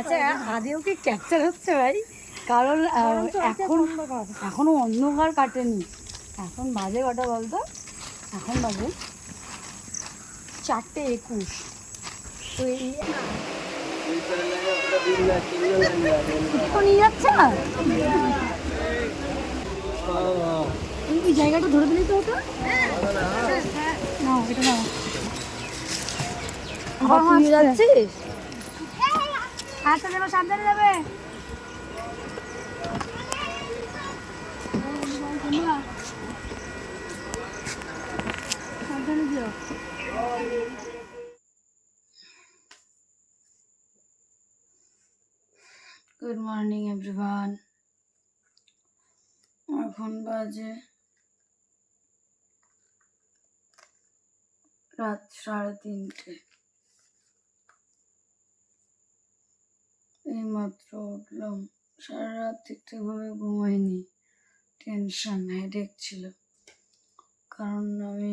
আচ্ছা আদেও কি ক্যাপচার হচ্ছে ভাই? কারণ এখন এখনও অন্ধকার কাটেনি। এখন বাজে কটা বলতো? এখন বাজে চারটে একুশ। তো এই নিয়ে যাচ্ছে না? এই জায়গাটা ধরে দিলেই তো হতো। না এটা না আবার তুই নিয়ে যাচ্ছিস? আচ্ছা যাবে। যেও। গুড মর্নিং এভরিওয়ান এখন বাজে রাত সাড়ে তিনটে। এইমাত্র উঠলাম। সারা রাত ঠিকঠাকভাবে ঘুমাইনি। টেনশন হেডেক ছিল। কারণ আমি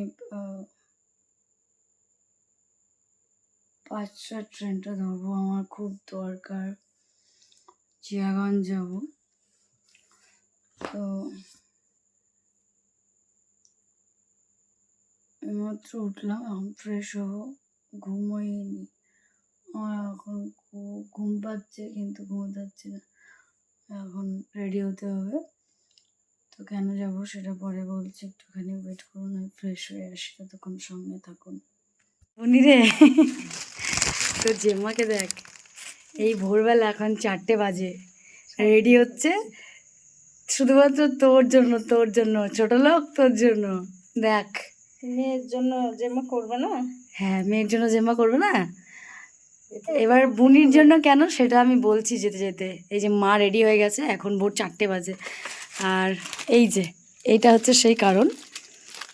পাঁচটার ট্রেনটা ধরবো, আমার খুব দরকার। জিয়াগঞ্জ যাব। তো এইমাত্র উঠলাম ফ্রেশ হব, ঘুমোইনি। আমার এখন ঘুম পাচ্ছে কিন্তু ঘুমোতে পারছি না। এখন রেডি হতে হবে। তো কেন যাব সেটা পরে বলছি। একটুখানি ওয়েট করুন আমি ফ্রেশ হয়ে আসি। ততক্ষণ সঙ্গে থাকুন। উনি রে তো জেম্মাকে দেখ। এই ভোরবেলা এখন চারটে বাজে। রেডি হচ্ছে। শুধুমাত্র তোর জন্য তোর জন্য ছোট লোক তোর জন্য। দেখ। মেয়ের জন্য জেমা করবে না? হ্যাঁ মেয়ের জন্য জেম্মা করবে না? এবার বুনির জন্য কেন সেটা আমি বলছি যেতে যেতে। এই যে মা রেডি হয়ে গেছে এখন ভোর চারটে বাজে। আর এই যে এইটা হচ্ছে সেই কারণ।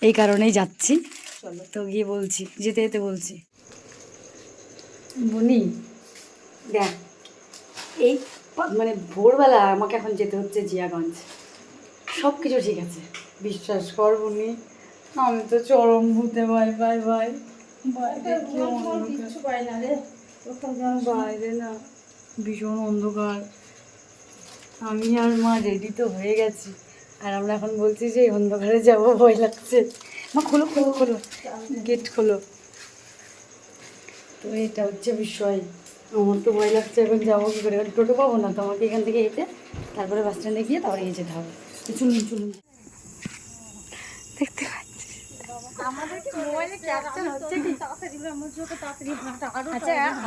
এই কারণেই যাচ্ছি। তো গিয়ে বলছি যেতে যেতে বলছি। বুনি দেখ এই মানে ভোরবেলা আমাকে এখন যেতে হচ্ছে জিয়াগঞ্জ। সব কিছু ঠিক আছে। বিশ্বাস কর বুনি আমি তো চরম ভূতে ভাই ভাই ভাই বাইরে কি অন্ধকার কিচ্ছু পাই না রে। বাইরে না, ভীষণ অন্ধকার। আমি আর মা রেডি তো হয়ে গেছি। আর আমরা এখন বলছি যে, অন্ধকারে যাব, ভয় লাগছে। মা, খোলো খোলো খোলো গেট খোলো। তো এটা হচ্ছে বিষয়। আমার তো ভয় লাগছে, এখন যাব কী করে? টোটো পাবো না? তো আমাকে এখান থেকে হেঁটে তারপরে বাস স্ট্যান্ডে গিয়ে তারপরে গিয়ে যেতে হবে চলুন চলুন। দেখতে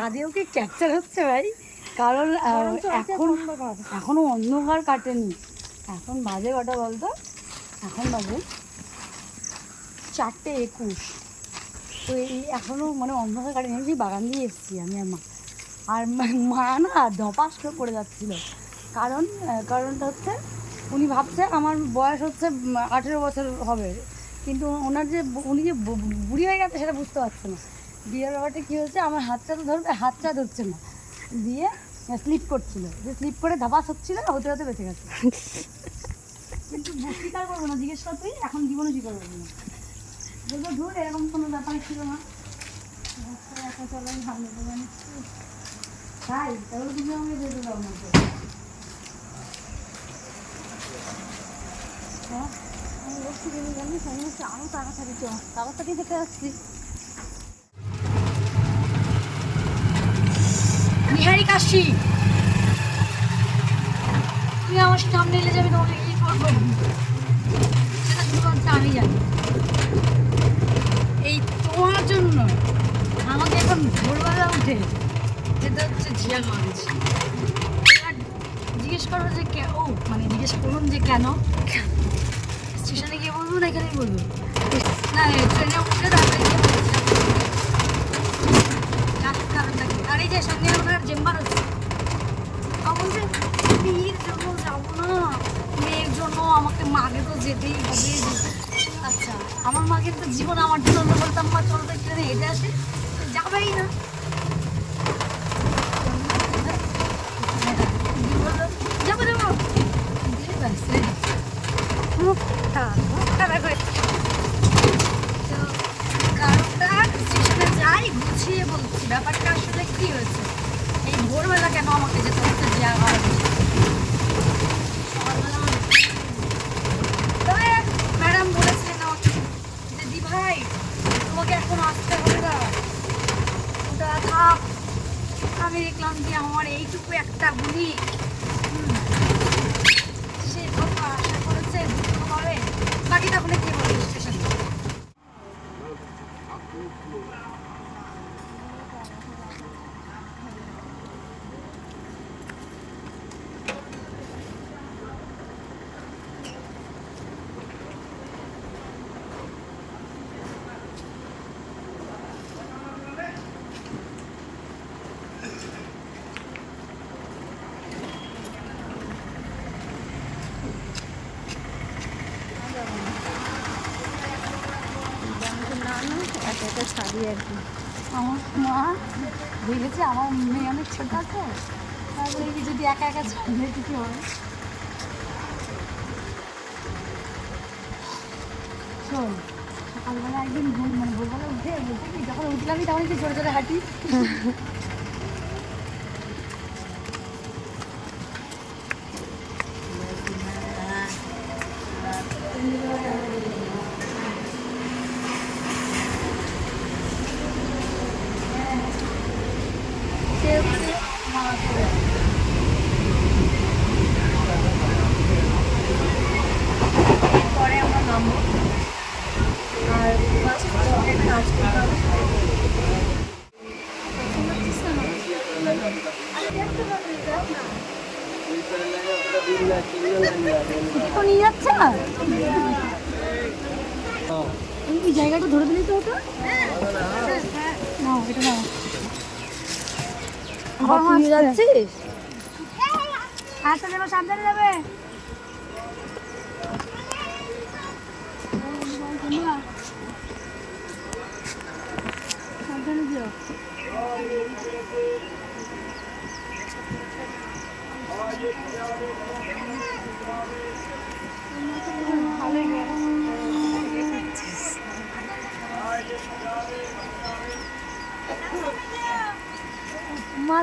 আদেও কি ক্যাপচার হচ্ছে ভাই? কারণ এখন এখনও অন্ধকার কাটেনি। এখন বাজে কটা বলতো? এখন বাজে চারটে একুশ। তো এই এখনও মানে অন্ধকার কাটেনি। সেই বাগান দিয়ে এসেছি আমি আর মা। আর মা- মা না ধপাস করে পড়ে যাচ্ছিল। কারণ কারণটা হচ্ছে উনি ভাবছে আমার বয়স হচ্ছে আঠেরো বছর হবে। কিন্তু ওনার যে উনি যে বুড়ি হয়ে গেছে সেটা বুঝতে পারছে না। বিয়ের ব্যাপারটা কী হয়েছে? আমার হাতটা তো ধরবে হাতটা ধরছে না। দিয়ে স্লিপ করছিল। যে স্লিপ করে ধাপাস হচ্ছিল, হতে হতে বেঁচে গেছে। কিন্তু স্বীকার করব না, জিজ্ঞেস কর তুই, এখন জীবনে স্বীকার করব না বলব, ধর, এরকম কোনো ব্যাপার ছিল না। তাই, তাহলে তুমি আমাকে যেতে দাও না তো হ্যাঁ যে জানিস আমি হচ্ছে আরও তাড়াতাড়ি চ তাড়াতাড়ি যেতে আসছি নিহারি কাশি তুই আমার সামনে এলে যাবি তোমাকে কি করব? সেটা শুধুমাত্র আমি জানি। এই তোমার জন্য আমাকে এখন ভোরবেলা উঠে যেতে হচ্ছে জিয়াগঞ্জ জিজ্ঞেস করো যে কে মানে জিজ্ঞেস করুন যে কেন? স্টেশনে গিয়ে বলব না এখানেই বলব? না ট্রেনে উঠে তারপরে? আর এই যে সামনে আমার চেম্বার ও বলছে বিয়ের জন্য যাব না। মেয়ের জন্য আমাকে মাকে তো যেতেই হবে আচ্ছা আমার মাকে তো জীবন আমার জন্য বলতাম, মা, চলো তো ট্রেনে হেঁটে আসে। যাবেই না। যাব যাব ব্যাস তো যাই বলছি ব্যাপারটা আসলে কী হয়েছে এই ভোরবেলা কেন আমাকে যেতে হচ্ছে যে হয়েছে একা একা ছাড়ি আর কি। আমার মা ভেবেছে আমার মেয়ে অনেক ছোট আছে। তারপরে কি যদি একা একা ছাড়লে কিছু হবে? শোন, সকালবেলা একদিন ভোর মানে ভোরবেলা উঠে বলতে কি, যখন উঠলামই তখন একটু জোরে জোরে হাঁটি সে হচ্ছে মা করে। পরে আমরা নামবো আর ফার্স্ট একটা কাজ করতে হবে এটা তো নিয়ে যাচ্ছে না? এই জায়গাটা ধরে দিলি তো ওটা? নাও এটা নাও। আবার নিয়ে যাচ্ছিস? আচ্ছা যাবে সাবধানে যাবে।